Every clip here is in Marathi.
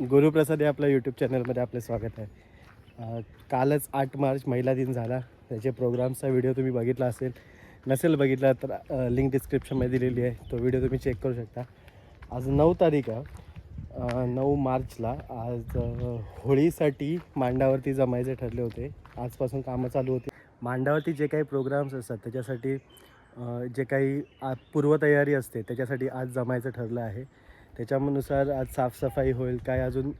गुरुप्रसाद या आपल्या यूट्यूब चॅनलमध्ये आपले स्वागत आहे. कालच आठ मार्च महिला दिन झाला. त्याचे प्रोग्रामचा व्हिडिओ तुम्ही बघितला असेल. नसेल बघितला तर लिंक डिस्क्रिप्शनमध्ये दिलेली आहे. तो व्हिडिओ तुम्ही चेक करू शकता. आज नऊ तारीख आहे. नऊ मार्चला आज होळीसाठी मांडावरती जमायचे ठरले होते. आजपासून कामं चालू होती. मांडावरती जे काही प्रोग्राम्स असतात त्याच्यासाठी जे काही आ पूर्वतयारी असते त्याच्यासाठी आज जमायचं ठरलं आहे. त्याच्यानुसार आज साफसफाई होईल काय अजून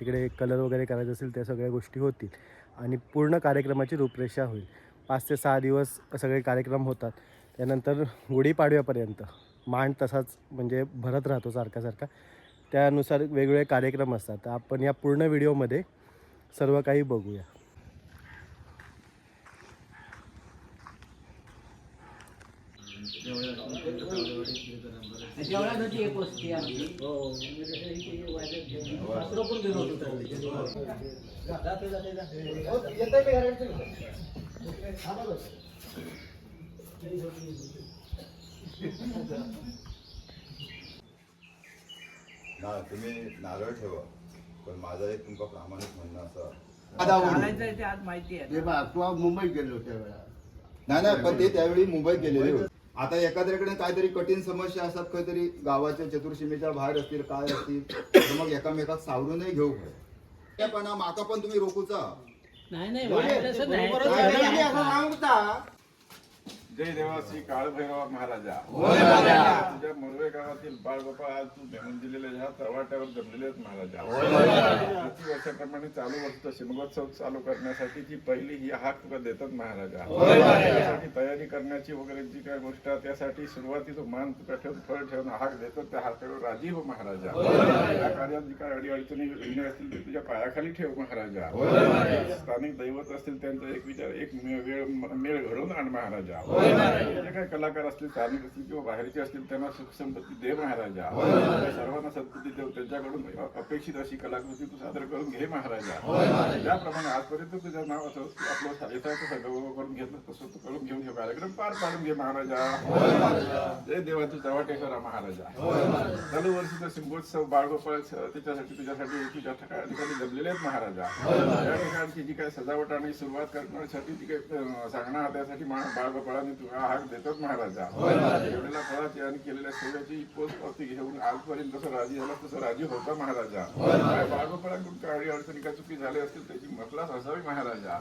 तिकडे कलर वगैरे करायचं असेल त्या सगळ्या गोष्टी होतील. आणि पूर्ण कार्यक्रमाची रूपरेषा होईल. पाच ते सहा दिवस सगळे कार्यक्रम होतात. त्यानंतर गुढीपाडव्यापर्यंत मांड तसाच म्हणजे भरत राहतो सारखा सारखा. त्यानुसार वेगवेगळे कार्यक्रम असतात. तर आपण या पूर्ण व्हिडिओमध्ये सर्व काही बघूया. होती एक वस्ती आमची ना तुम्ही नारळ ठेवा. पण माझं एक तुमका प्रामाणिक म्हणणं असं. चालायचं ते आज माहिती आहे हे बा तू मुंबईत गेलो त्यावेळेला. नाही नाही पण ते त्यावेळी मुंबईत गेलेले होते. आता एखाद्याकडे काहीतरी कठीण समस्या असतात काहीतरी गावाच्या चतुर्सीमेच्या बाहेर असतील काय असतील तर मग एकामेकात सावरूनही घेऊ खरं. पण माका पण तुम्ही रोखूचा. नाही नाही वाईट असं नाही. त्यावेळी असं सांगता जय देवासी काळभैरवा महाराजा. तुझ्या मुरवे गावातील बाळगोपाळ आज तू नेमून दिलेल्या ह्या चव्हाट्यावर जमलेले आहेत महाराजा. प्रति वर्षाप्रमाणे चालू वर्ष शिमगोत्सव चालू करण्यासाठी जी पहिली ही हाक तुला देतात महाराजा. त्यासाठी तयारी करण्याची वगैरे जी काय गोष्ट आहे त्यासाठी सुरुवातीचं मान तुका ठेवून फळ ठेवून हाक देतात त्या हातावर राजी हो महाराजा. या कार्यात जी काय अडी अडचणी येणे असतील ते तुझ्या पायाखाली ठेव महाराजा. स्थानिक दैवत असतील त्यांचा एक विचार एक वेळ मेळ घडवून आण महाराजा. जे काही कलाकार असतील स्थानिक असतील किंवा बाहेरचे असतील त्यांना सुख संपत्ती दे महाराजा त्या सर्वांना सद्बुद्धी देव त्यांच्याकडून अपेक्षित अशी कलाकृती तू सादर करून घे महाराजा. त्याप्रमाणे आजपर्यंत तुझं नाव असं तू आपलं यथार्थ सगळं करून घेतलं तसं तू करून घेऊन हे कार्यक्रम पार पाडून घे महाराजा. जय देवा तू चव्हाटेश्वरा महाराजा. चालू वर्षीचा शिंगोत्सव बाळगोपाळ त्याच्यासाठी तुझ्यासाठी तुझ्या ठिका- ठिकाणी जमलेले आहेत महाराजा. या ठिकाणची जी काही सजावट आणि सुरुवात करण्यासाठी जी काही सांगणार त्यासाठी मा- बाळगोपाळांनी तुला हाक देतात महाराजा. एवढ्याला फळाची आणि केलेल्या सेवेची पोचपावती घेऊन आजपर्यंत जसं राजी झाला तसं राजी होता महाराजा. बाळगोपाळांकडून काही अडचणी काय चुकी झाली असतील त्याची मसलाच असावी महाराजा.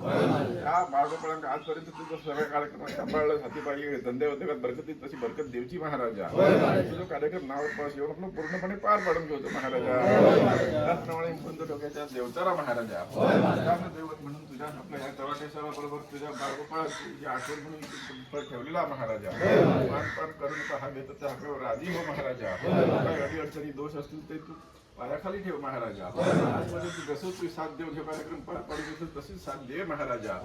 या बाळगोपाळांक आजपर्यंत तुझं सगळ्या कार्यक्रम सांभाळलं हातीपाई धंदे उद्योगात बरकतीत तशी बरकत देवची महाराजा. तुझं कार्यक्रम नाव पास येऊन आपलं पूर्णपणे पार पाडून घेतो महाराजा. त्याचप्रमाणे मुकुंद डोक्याच्या देवचारा महाराजा. त्यानं दैवत म्हणून तुझ्या आपल्या या तवाटेश्वरा बरोबर तुझ्या बाळगोपाळाची आठवण म्हणून फळ ठेवलेला महाराजा. पान करून हा घेतो त्या हाकेवर राजी हो महाराजा. काही अडी अडचणी दोष असतील ते तू पायाखाली ठेव महाराजा. आजमध्ये तू जसं तू साथ देऊन हे कार्यक्रम पार पाडू देतो तशीच साथ दे महाराजा.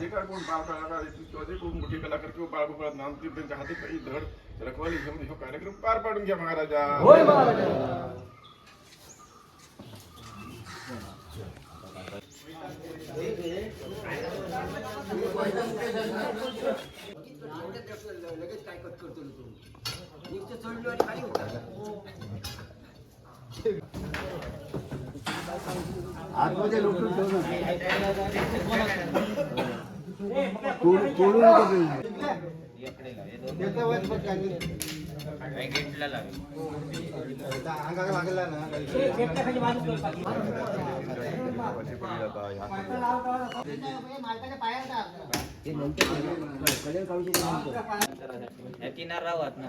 जे काय कोण बाळ कलाकार येतील किंवा जे कोण मोठे कलाकार किंवा बाळ गोपाळ नामतील त्यांच्या हाती काही धड रखवाली घेऊन हे कार्यक्रम पार पाडून घ्या महाराजा. लगेच काय कट करतो तू? नुसतं चढलो आणि खाली होता आतमध्ये लुटून ठेव ना. तोडू तोडू ना किनार राहत ना.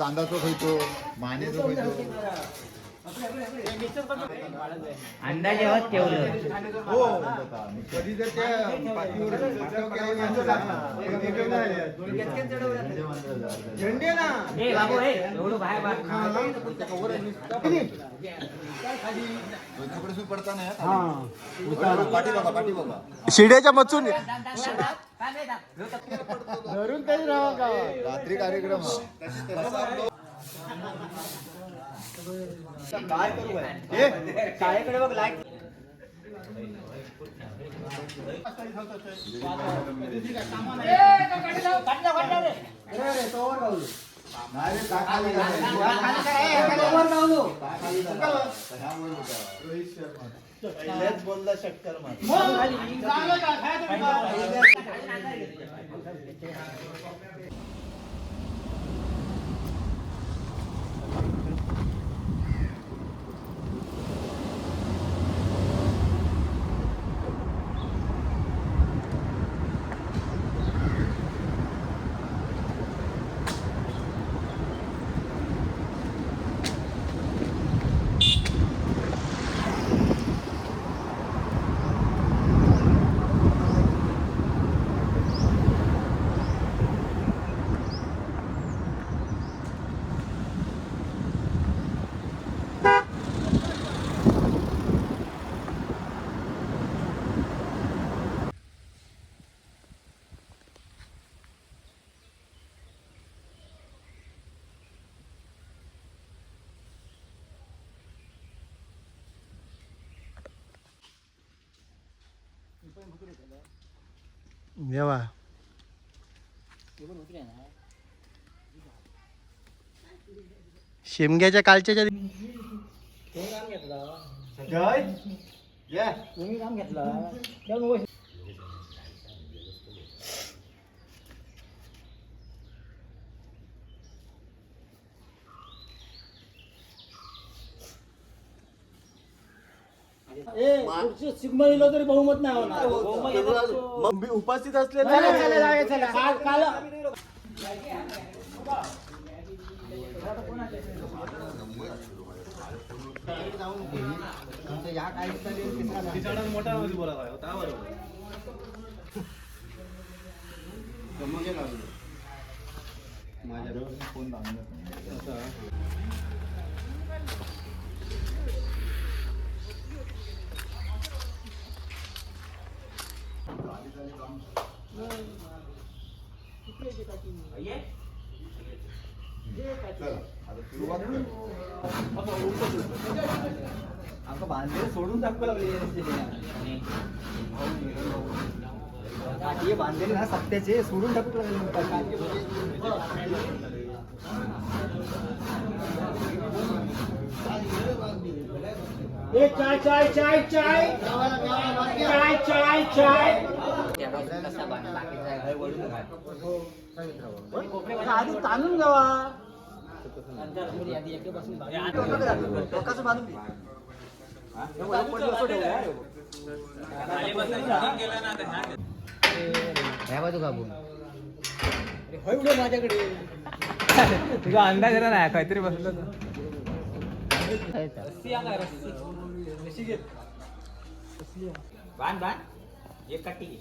नको त्यांची चांदाचो खयचो मानेचो खयचो. अंदाजे होत ठेवलं कधी जर त्या पाठीवर झेंडे ना. ए बाबू ए एवढं बाहेर बाहेर कपडे पडता नाही पाठी बघा पाठी बघा शिड्याच्या मचून रात्री कार्यक्रम. काय करू शाळेकडे बघ लाइट. बोलला षटकर येवा शेमग्याच्या कालच्या ज्या तुम्ही काम घेतला सिग्मा दिलं तरी बहुमत नाही होणार. उपस्थित असलेले चला, चला, चला, चला. काल- ये सोडून दाखवा बांधलेले ना सत्याचे सोडून टाकू चाय चाय चाय चाय. चाय चाय चाय. घाल. आधी ताणून जावा टोकाचं बांधून. ह्या बाजू का बोल माझ्याकडे. तुझा अंदाज आला नाही काहीतरी बसलं बांध बांध. एक काठी घे.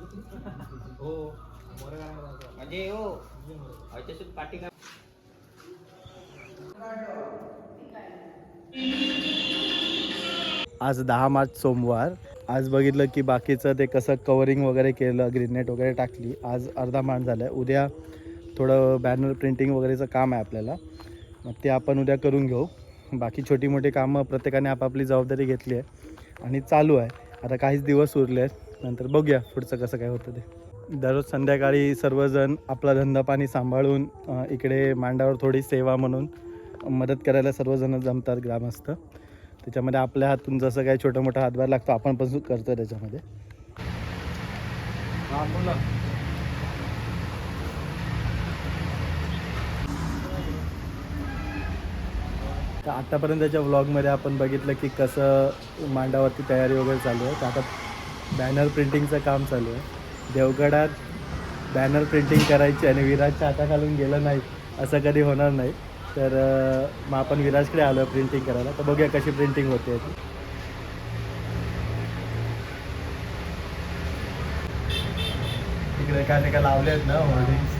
हो म्हणजे हो ह्याच्यासून पाठी का आज दहा मार्च सोमवार. आज बघितलं की बाकीचं ते कसं कवरिंग वगैरे केलं ग्रीननेट वगैरे टाकली. आज अर्धा मांड झालं आहे उद्या थोडं बॅनर प्रिंटिंग वगैरेचं काम आहे आपल्याला. मग ते आपण उद्या करून घेऊ. बाकी छोटी मोठी कामं प्रत्येकाने आपापली जबाबदारी घेतली आहे. आणि चालू आहे. आता काहीच दिवस उरले आहेत नंतर बघूया पुढचं कसं काय होतं ते. दररोज संध्याकाळी सर्वजण आपला धंदा पाणी सांभाळून इकडे मांडावर थोडी सेवा म्हणून मदत करायला सर्वजण जमतात ग्रामस्थ. त्याच्यामध्ये आपल्या हातून जसं काही छोटा मोठा हातभार लागतो आपण पण करतो त्याच्यामध्ये. तर आत्तापर्यंतच्या व्लॉगमध्ये आपण बघितलं की कसं मांडावरती तयारी वगैरे चालू आहे. तर आता बॅनर प्रिंटिंगचं काम चालू आहे. देवगडात बॅनर प्रिंटिंग करायची आणि विराजच्या हाताखालून गेलं नाही असं कधी होणार नाही. तर मग आपण विराजकडे आलो प्रिंटिंग करायला. तर बघूया कशी प्रिंटिंग होते ती. तिकडे काय काय लावले आहेत ना होर्डिंग्स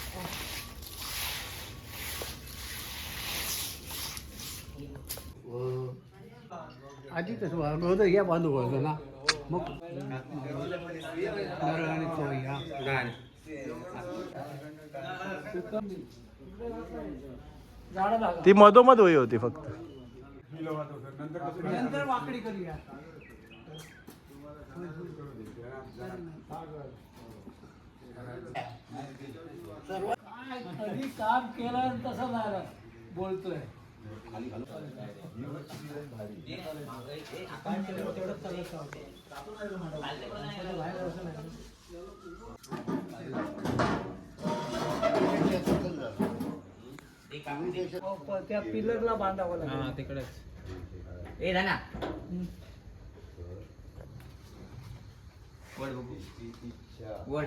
आधी तसं होतं या बांधू होतं ना. मग नारळ आणि तो या ती मधोमध होई होती फक्त. नंतर वाकडी करूया. काम केलं तसं झालं बोलतोय. त्या पिलरला बांधावं लागेल तिकडेच ए ना वड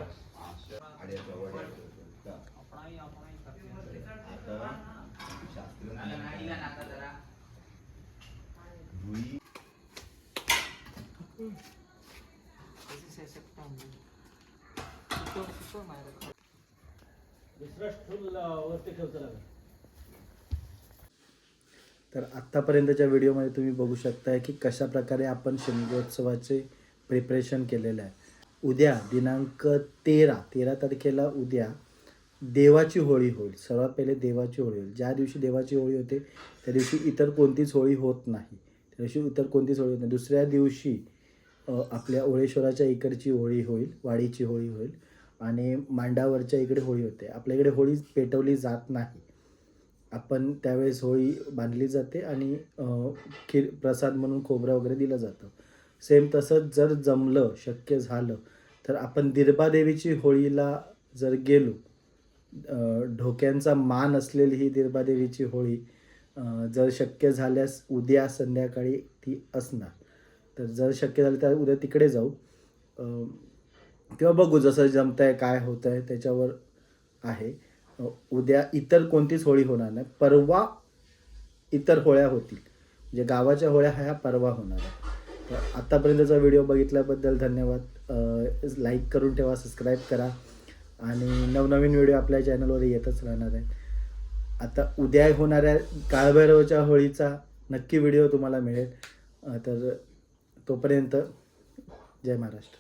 तर आत्तापर्यंतच्या व्हिडिओमध्ये तुम्ही बघू शकताय की कशा प्रकारे आपण शिमगोत्सवाचे प्रिपरेशन केलेलं आहे. उद्या दिनांक तेरा तेरा तारखेला उद्या देवाची होळी होईल. सर्वात पहिले देवाची होळी होईल. ज्या दिवशी देवाची होळी होते त्या दिवशी इतर कोणतीच होळी होत नाही. त्या दिवशी इतर कोणतीच होळी होत नाही. दुसऱ्या दिवशी आपल्या ओळेश्वराच्या इकडची होळी होईल वाडीची होळी होईल आणि मांडावरच्या इकडे होळी होते. आपल्या इकडे होळी पेटवली जात नाही. आपण त्यावेळेस होळी बांधली जाते आणि खीर प्रसाद म्हणून खोबरं वगैरे दिलं जातं. सेम तसंच जर जमलं शक्य झालं तर आपण दिरबादेवीची होळीला जर गेलो ढोक्यांचा मान असलेली ही दिरबादेवीची होळी जर शक्य झाल्यास उद्या संध्याकाळी ती असणार. तर जर शक्य झालं तर उद्या तिकडे जाऊ. किंवा बघू जसं जमत आहे काय होतं आहे त्याच्यावर आहे. उद्या इतर कोणतीच होळी होणार नाही. परवा इतर होळ्या होतील. म्हणजे गावाच्या होळ्या ह्या परवा होणार आहे तर आत्तापर्यंतचा व्हिडिओ बघितल्याबद्दल धन्यवाद. लाईक करून ठेवा सबस्क्राईब करा. आणि नवनवीन व्हिडिओ आपल्या चॅनलवर येतच राहणार आहे आता उद्या होणाऱ्या काळभैरवच्या होळीचा नक्की व्हिडिओ तुम्हाला मिळेल. तर तोपर्यंत जय महाराष्ट्र.